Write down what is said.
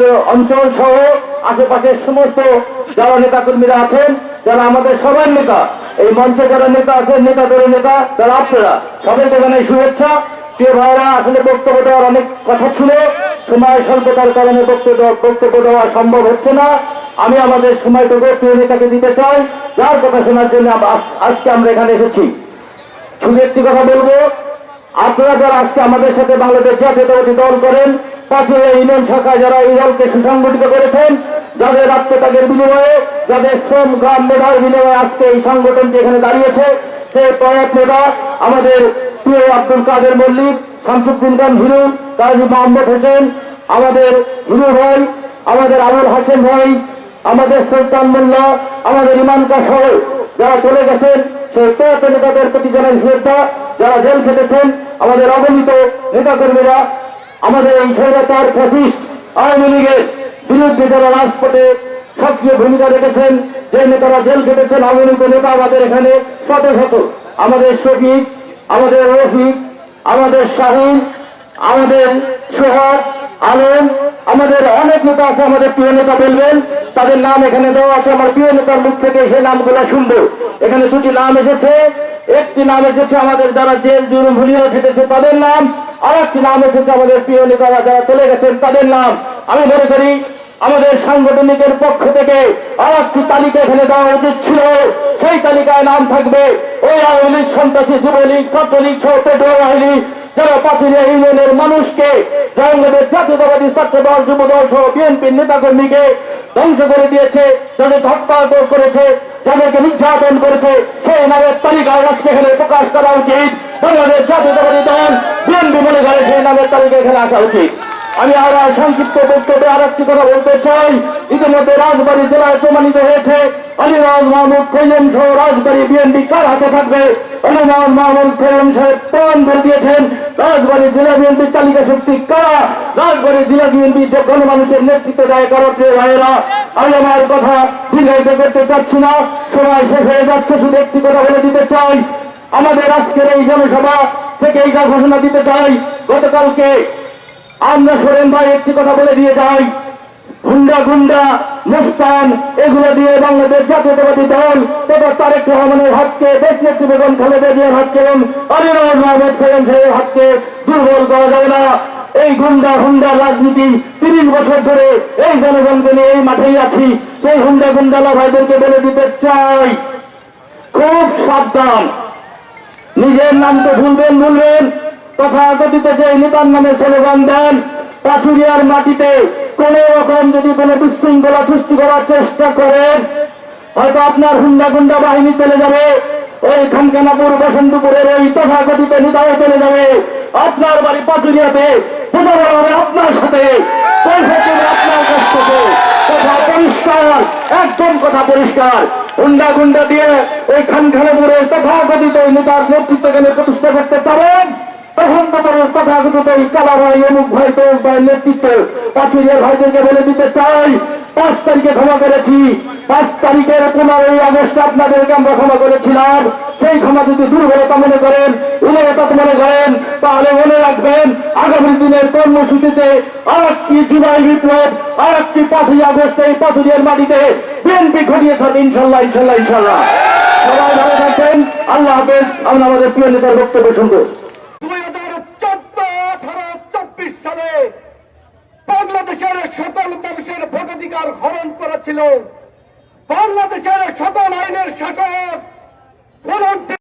অত্র অঞ্চল সহ আশেপাশের সমস্ত যারা নেতা কর্মীরা আছেন, যারা আমাদের সবার নেতা, এই মঞ্চে যারা নেতা আছেন, নেতাদের নেতা যারা আপনারা, সবাইকে জানাই শুভেচ্ছা। প্রিয় ভাইরা আসলে বক্তব্য দেওয়ার অনেক কথা ছিল। সময় স্বল্পতার কারণে বক্তব্য বক্তব্য দেওয়া সম্ভব হচ্ছে না। আমি আমাদের সময়টুকু প্রিয় নেতাকে দিতে চাই। যার কথা শোনার জন্য আজ- আজকে আমরা এখানে এসেছি। শুধু একটি কথা বলব, আপনারা যারা আজকে আমাদের সাথে বাংলাদেশ জাতীয়তাবাদী দল করেন পাশে ইউনিয়ন শাখায় যারা এই দলকে সুসংগঠিত করেছেন, যাদের আত্মত্যাগের বিনিময়ে, যাদের শ্রম, গ্রাম, মেধার বিনিময়ে আজকে এই সংগঠনটি এখানে দাঁড়িয়েছে সেই প্রয়াত নেতা আমাদের প্রিয় আব্দুল কাদের মল্লিক, শামসুদ্দিন খান হিরু কাজী মোহাম্মদ হোসেন, আমাদের হিরু ভাই, আমাদের আবুল হাসেন ভাই, আমাদের সুলতান মোল্লা, আমাদের ইমান সহ যারা চলে গেছেন সেই প্রয়াত নেতাদের প্রতি জানাই শ্রদ্ধা, যারা জেল খেটেছেন, আমাদের অগণিত নেতাকর্মীরা আমাদের এই স্বৈরাচার ফ্যাসিস্ট আওয়ামী লীগের বিরুদ্ধে যারা রাজপথে সক্রিয় ভূমিকা রেখেছেন, যে নেতারা জেল খেটেছেন অগণিত নেতা আমাদের এখানে শত শত আমাদের শফিক, আমাদের রফিক, আমাদের শাহিন, আমাদের সোহাগ, আলম, আমাদের অনেক নেতা আছে, আমাদের প্রিয় নেতা বলবেন, তাদের নাম এখানে দেওয়া আছে। আমার প্রিয় নেতার মুখ থেকে সেই নামগুলো শুনব। এখানে দুটি নাম এসেছে, একটি নাম এসেছে, আমাদের যারা জেল জুরুম ভুলিয়ে খেটেছে, তাদের নাম আর একটি নাম এসেছে আমাদের প্রিয় নেতারা যারা চলে গেছেন, তাদের নাম আমি মনে করি আমাদের সাংগঠনিকের পক্ষ থেকে আর একটি তালিকা এখানে দেওয়া উচিত ছিল। সেই তালিকায় নাম থাকবে ওই আওয়ামী লীগ, সন্ত্রাসী, যুবলীগ, ছাত্রলীগ সহ পেট্রোল বাহিনী, যারা পাঁচিলিয়া ইউনিয়নের মানুষকে বাংলাদেশ জাতীয়তাবাদী ছাত্র দল যুব দল সহ বিএনপির নেতাকর্মীকে ধ্বংস করে দিয়েছে যাদের হত্যা করেছে, যাদেরকে নির্যাতন করেছে, সেই নামের তালিকা এখানে প্রকাশ করা উচিত। বাংলাদেশ জাতীয়তাবাদী দল বিএনপি মনে করে সেই নামের তালিকা এখানে আসা উচিত। আমি আর সংক্ষিপ্ত বক্তব্যে আর একটি কথা বলতে চাই। ইতিমধ্যে রাজবাড়ী জেলায় প্রমাণিত হয়েছে আলিরাজ মাহমুদ খৈম সহ রাজবাড়ী বিএনপি কার হাতে থাকবে? আলিরাজ মাহমুদ খৈম সাহেব প্রমাণ করে দিয়েছেন। রাজবাড়ী জেলা বিএনপির তালিকা শক্তি কারা রাজবাড়ী জেলা বিএনপি গণমানুষের নেতৃত্ব দেয় কারও প্রিয় ভাইয়েরা, আমি আমার কথা দীর্ঘায়িত করতে চাচ্ছি না। সময় শেষ হয়ে যাচ্ছে, শুধু একটি কথা বলে দিতে চাই। আমাদের আজকের এই জনসভা থেকে এইটা ঘোষণা দিতে চাই। গতকালকে আমরা সোরেন ভাই একটি কথা বলে দিয়ে যাই। হুন্ডা, গুন্ডা, মুস্তান, এগুলো দিয়ে বাংলাদেশ জাতীয়তাবাদী দল তথা তারেক রহমানের হাতকে, দেশ নেত্রী বেগম খালেদা জিয়ার হাতকে এবং আলিরাজ মাহমুদ খোয়েন সাহেবের হাতকে দুর্বল করা যাবে না। এই গুন্ডা হুন্ডা রাজনীতি তিরিশ বছর ধরে এই জনগণকে নিয়ে এই মাঠেই আছি। সেই হুন্ডা গুন্ডালা ভাইদেরকে বলে দিতে চাই। খুব সাবধান। নিজের নাম তো ভুলবেন ভুলবেন। তথাকথিত যে নেতার নামে স্লোগান দেন পাচুরিয়ার মাটিতে কোন রকম যদি কোনো বিশৃঙ্খলা সৃষ্টি করার চেষ্টা করেন, হয়তো আপনার হুন্ডা গুন্ডা বাহিনী চলে যাবে, ওই খানকানাপুর বসন্তপুরের ওই তথাকথিত নেতাও চলে যাবে। আপনার বাড়ি পাচুরিয়াতে বোঝানো আপনার সাথে আপনার কাছ থেকে কথা পরিষ্কার, একদম কথা পরিষ্কার। গুন্ডা গুন্ডা দিয়ে ওই খানখানাপুরে তথাকথিত ওই নেতার গেলে প্রতিষ্ঠা করতে পারেন। তখন তোমার তথাকথিত এই কালা ভাই, অমুক ভাই তো নেতৃত্ব পাচুরিয়ার ভাইদেরকে বলে দিতে চাই। পাঁচ তারিখে ক্ষমা করেছি। পাঁচ তারিখের পনেরোই আগস্ট আপনাদেরকে আমরা ক্ষমা করেছিলাম। সেই ক্ষমা যদি দুর্বলতা মনে করেন, উদারতা মনে করেন, তাহলে মনে রাখবেন, আগামী দিনের কর্মসূচিতে আর একটি জুলাই বিপ্লব আর একটি পাঁচই আগস্ট এই পাথুরিয়ার মাটিতে বিএনপি ঘটিয়ে থাকবে ইনশাল্লাহ ইনশাল্লাহ ইনশাল্লাহ। সবাই ভালো থাকবেন। আল্লাহ হাফেজ। আমরা আমাদের প্রিয় নেতার বক্তব্য শুনব। সালে বাংলাদেশের সকল ছিল। বাংলাদেশের শত লাইনের শাসক